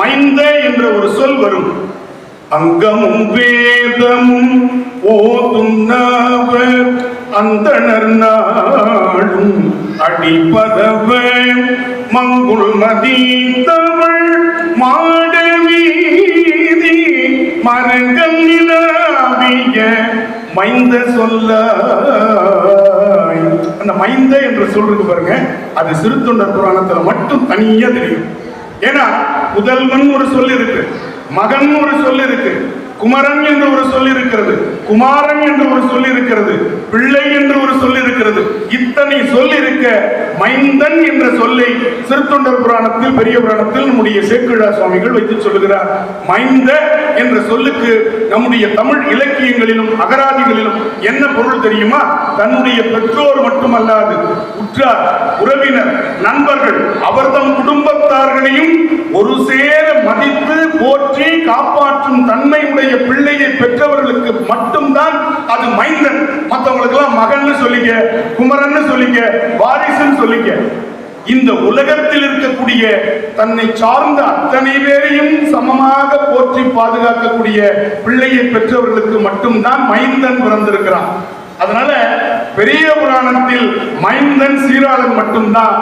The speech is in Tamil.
மைந்த என்ற ஒரு சொல் வரும். அங்கமும் வேதமும் ஓதும் நாவர் அந்தணர் நாடும் அடிப்பதவ மங்குள் மதி தமிழ் மாட வீதி மரங்கள் நிலாவிய மைந்த சொல்ல அந்த மைந்த என்று சொல்றது பாருங்க அது சிறுத்தொண்டர் புராணத்துல மட்டும் தனியா தெரியும். ஏன்னா புதல்வன் ஒரு சொல் இருக்கு. மகன் ஒரு சொல் இருக்கு. குமரன் என்று ஒரு சொல் இருக்கிறது. குமாரன் என்று ஒரு சொல் இருக்கிறது. பிள்ளை என்று ஒரு சொல் இருக்கிறது. இத்தனை சொல் இருக்க மைந்தன் என்ற சொல்லை சிறுத்தொண்டர் புராணத்தில் பெரிய புராணத்தில் நம்முடைய சேக்கிழா சுவாமிகள் வைத்து சொல்லுகிறார். மைந்த என்ற சொல்லுக்கு நம்முடைய தமிழ் இலக்கியங்களிலும் அகராதிகளிலும் என்ன பொருள் தெரியுமா? தன்னுடைய பெற்றோர் மட்டுமல்லாது உற்றார் உறவினர் நண்பர்கள் அவர் தம் குடும்பத்தார்களையும் ஒரு சேர மதித்து போற்றி காப்பாற்றும் தன்மையுடைய பிள்ளையை பெற்றவர்களுக்கு மட்டும்தான் அது மைந்தன். மற்றவங்களுக்கு எல்லாம் மகன்னு சொல்லிக்க குமரன்னு சொல்லிக்க வாரிசுன்னு சொல்லிக்க. இந்த உலகத்தில் இருக்கக்கூடிய தன்னை சார்ந்த அத்தனை பேரையும் சமமாக போற்றி பாதுகாக்கக்கூடிய பிள்ளையை பெற்றவர்களுக்கு மட்டும்தான் மைந்தன் பிறந்திருக்கிறான். அதனால பெரிய புராணத்தில் மைந்தன் சீராளன் மட்டும்தான்.